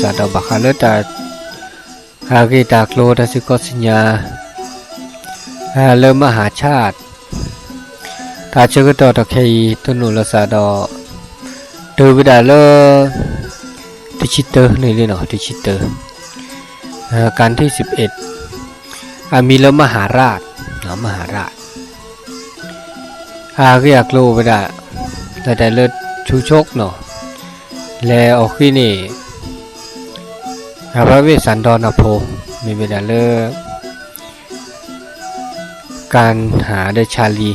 เสาดอบัคคาเลตอดาฮากิตาโคลดัสิกสัญญาเริ่มมหาชาติตาเชกต่อตะเคยตุนุลสาดอดูวิดาเลติชิตเตอร์นี่เลยเนาะติชิตเตอร์การที่สิบเอ็ดอามีแล้วมหาราชเนาะมหาราชอาก็อยากรู้ไปได้แต่แต่เลิศชูชกเนาะ แล้วออกที่นี่พระเวสสันดรอโพมีเวลาเลิกการหาเดชาลี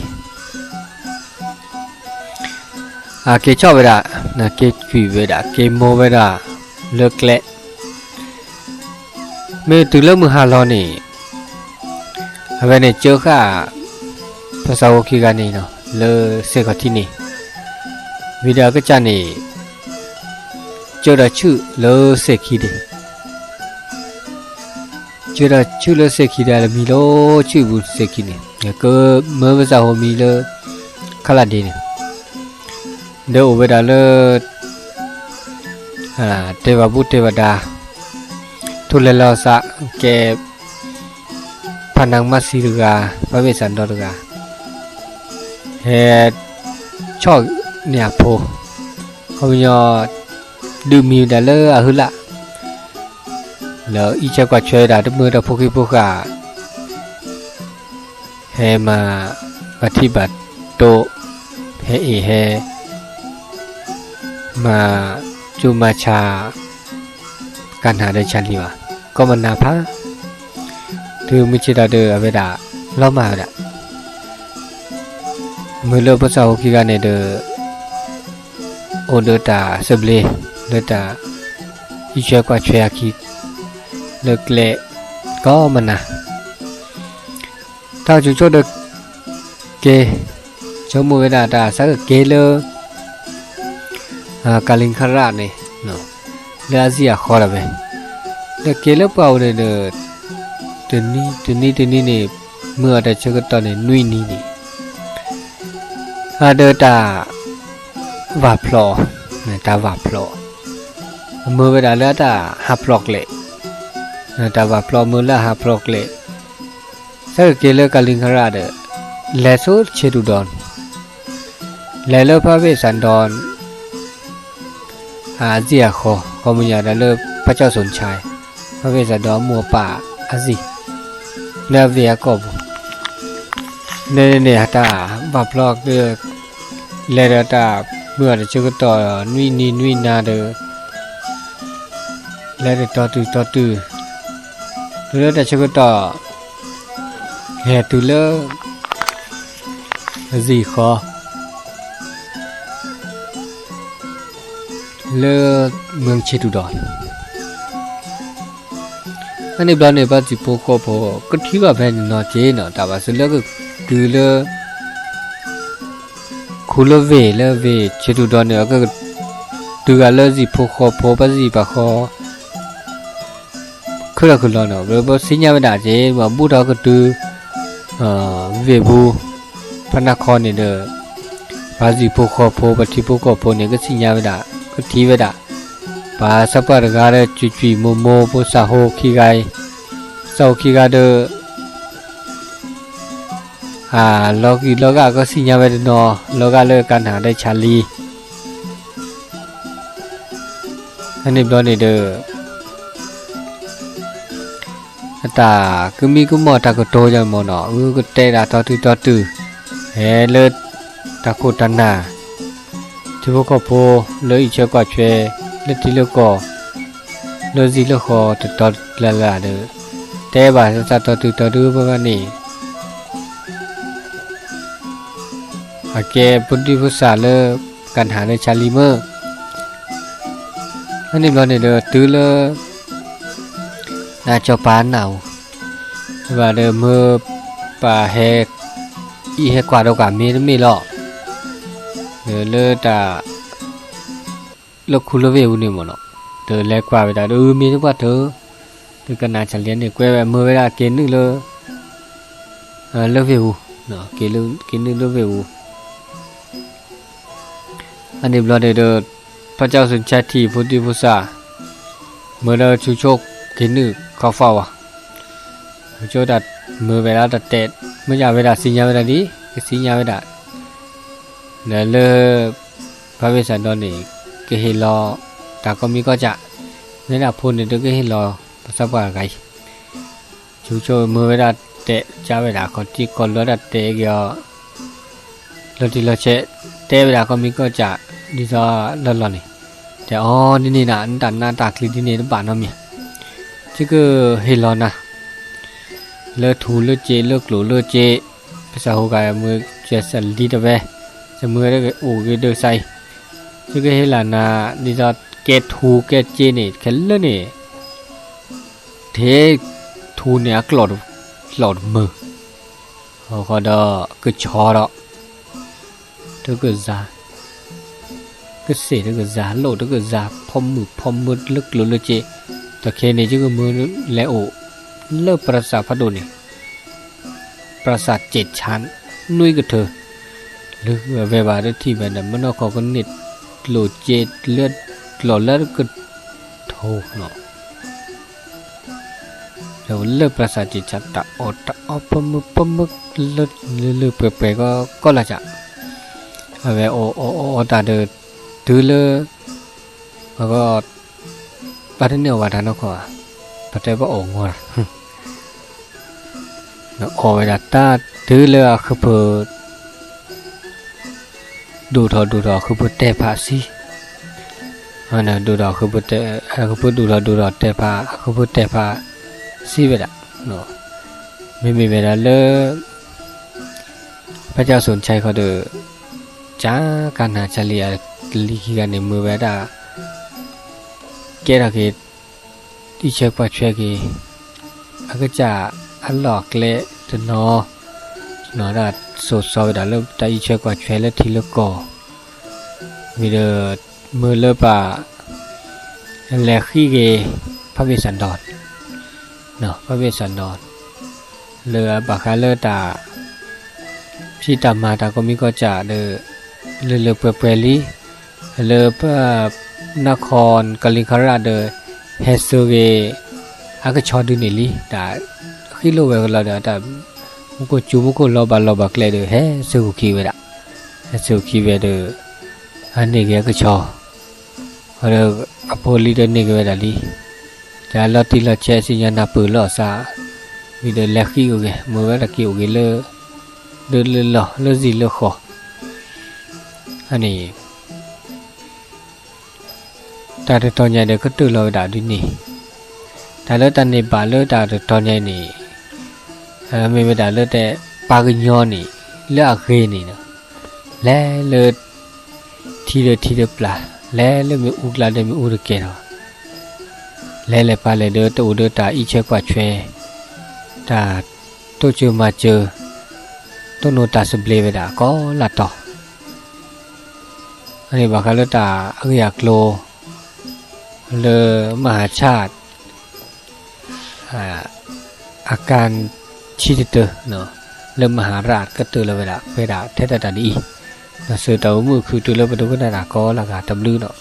อาเกชอบเวลานะเกคุยเวลาเกโมเวลาเลิกแกละเมื่อถึงเลิกมือฮาลอนี่เวเนเจอค่ะภาษาโอเคการีเนาะ เลเซกที่นี่วิดาก็จะนี่เจอดาชื่อเลเซกีเดเจอดาชื่อเลเซกีเดลมีโลชื่อบุเซกีเนี่ยก็เมื่อภาสาโฮมีเลขลาดีเนี่ยเดี๋ยวเวลาเลอ่าเทวบุตรเทวดาทุเลลาสะแก phản năng Masirga và về sản Dorga hệ cho nhà phố không nhờ đường miêu đã lỡ ở à hư lạ lỡ y cha quả chơi đã đứt mưa đã phô khi phô cả hệ mà và thi bật độ hệ ý hệ mà chu ma cha căn hà đây chăn liwa có mình nào phá ဒီမချတာတဲ့အဘဒါလောမာရမလို့ပစာဟုတ်ခိကနေတဲ့အိုဒတာဆဘလေလတာဤချက်ကချွေရခိလကလေကောမနာတောက်ချူချော့တဲ့ကဲချုံမဝေဒတာစကကဲလအာကလင်ခရရနေနော်လာစီယာခေါ်ရပဲလကဲလပေါ့တဲ့တနီတနီတနนี้เนี่เมื่อแต่ชกตอนนี้นุ่ยนี่นี่อาเดตาวาพลอนยตาวาพลอเมื่อเวลาแล้วตาหับพลอกเลยนยตาวาพลอเมื่อละหับพลอกเลยสักเกลือกาลิงคราเดเลสซเชดูดอนเลเลพระเวสสันดรอาเจียโคคอมุญญาเลพระเจ้าสนชัยพระเวสสันดรมัวป่าอาจีแล้วเสียกบเนี่ยเนี่ยตาบับลอกเดือดเลยตาเมื่อจะก็ต่อนุ่ยนีนุ่ยนาเดือแล้วต่อตือต่อตือเลยจะก็ต่อแห่ตือเลิก gì k h เล ơ mương chê đủ đòn အနေဘလနေပါတိပိုကောဘောကတိဘဘဲနော်ဂျေနော်တာပါစလကဒူလခူလဝေလဝေချေတူတော်နေကဒူကလစီဖိုခောဘောပစီပါခောခရခလနော်ဘဘစညမတာဂျေဘဘူတော်ကဒူအာဝေဘူးဖနခောနေတော့ဘာစီဖိုခောဘောပတိပိုကောဘောနေကစညမတာကတိဝဒါပါစပရဂါရချွချွမမောပုစာဟိုခိဂိုင်စောခိဂါဒအာလောကီလောကကိုစီညာပဲတော့လောကလည်းကန်ထာတဲ့ချာလီအနေပြောနေတဲ့အတာကမီကမောတာကိုတော့ရမနော်ဦးကတဲတာတော့တူတော့တူဟဲလေတကုတနာဒီဘကပိုလေချက်ကွာချွဲลืติเลือกอลือดจิโลคอตัตัอลลาเดอเตบาจะตัตัวตัวดูราบานีอาเกปุติพุสาเลือกันหาในชาลีเมอร์อันนี้าเนี่ยเดือตูเลือดนาจอปานเอาว่าเดืเมอปาเฮกอีเฮกว่าเรากกามีไม่หรอเลือดตา lộc khu lơ về u nè mà nó tớ lẹ qua với ta đứa mi nó qua tớ tớ cần nào chẳng liên để quê về mưa với ta kiến được lơ à, lơ về u nó kiến lơ kiến được lơ về u anh em lo để được phát trao sự trai thì vô đi vô xả mưa đơ chú chốc kiến được khó phào à chỗ đặt mưa về đã đặt tẹt mới nhà về đặt xin nhà về đặt đi cái xin nhà về đặt là lơ phá về sản đòn để ก็เห็รอแต่ก็มีก็จะนี่แหละพูดเนี่ยก็เห็รอประสบการา์ไงชูโชเมือเวลาเตะจะเวลาเขาที่ก่อนเวลาเตะเกี่ยวรถที่รถเช็ดเตะเวลาก็มีก็จะดีซะแล้วล่นี่แต่อ๋อนี่นี่นะนี่ตัดหน้าตาคลีปที่นี่ต้องบานเอาี่ยชื่อก็เห็นรอนะเลือดทู เลือดเจ เลือดกลัวเลือดเจภาษาฮกายมือเจสันดีตัวเวจะมือได้โอ้ยเดือดใสิกี้เลน่这个黑人呐，你咋给土给เ呢？肯了呢？这土呢，搞เ搞了么？我看到个桥了，这个啥？个谁？这个啥？老这个啥？泡沫泡沫，勒勒勒接。ตะเขขาออดคนในจึงมือเลี้วเลิกปราสาทพระดุนีปราสาทเจ็ดชั้นนุ้ยกับเธอหรือเวลาที่แบบนั้นมันเอาเขาก็นิดหลดเจ็ดเลือดหลอเลือดก็โทกเนาะเราเลือกประสาจิตจัดตาอดตาอปมุปมุกเลือดเลือดเปรย์ก็ก็ละจ้ะเอาไว้โอโอโอตาเดือดถือเลือดแล้วก็ปัดเนื้อวัดนกว้าปัจจัยว่าโง่งว่ะโอเวลาตาถือเลือคือเพื่อดูดอดูดอคือพุทธเตพาสิอันนั้นดูดอคือพุทธคือพุทธดูดอดูดอเตพาคือพุทธเตพาสิเวลาเนาะไม่มีเวลาเลิกพระเจ้าสนใจเขาเดือจ้าการหาจฉลียลิขิตในมือแวดาเกดอเกดที่เช่อปัจเช็กีอากจะอัลลอกเละจนนะนอดาสดสอบดาเลิกตายเชื่กว่าช่วเลที เลิกก่อ มีเดอมือเลิกป่าแลขี้เกยพระเวสสันดรเนาะพระเวสสันดรเลือบาคาเลตาพี่ตามมาตาก็มี ก็จะ เดอเลือเลือเปรเปรลีเลือเปะนครกลิคาราเดอเฮสเซเกอาก็ชอดูนิลีแต่ขี้โลเวลเราเดอแตကိုကျူဘကိုလောဘလောဘကလေဟဲစုခိဝဲတာစုခိဝဲတဲ့အနေကကချောဟောအဖိုလီတဲ့နေကဝဲတာလီဒါလတိလချဲစီညာနာပူလောစာဒီလက်ခိကိုကမဝဲတကိကိုကလေလေလောလေစီလခောအနေတာတော်ညတဲ့ကတူလောတာဒီနေဒါလတနေပါလောတာတော်ညနေเออมีเวลาเลือดแต่ปากยอนนี่เลือดเกินนี่นะแล้วเลือดทีเดียวทีเดียวปลาแล้วเลือดมีอุกลาเดมีอุรเกนอ่ะแล้วเลยปลาเลเลือดตัวเดือดตาอีเชกว่าเช่วยตาตัวเจอมาเจอตัวโนตาสเปลวดาก็ลาต่ออันนี้บอกเลือดตาอยากโลเลอมหาชาติอาการชิดเตเนาะเริ่มมหาราชก็ตัวเราเวลาเวลาเทตตาดีเนาะสือเต่ามือคือตัวเราไปดูก็ได้ละก็ละกาตำลือเนาะ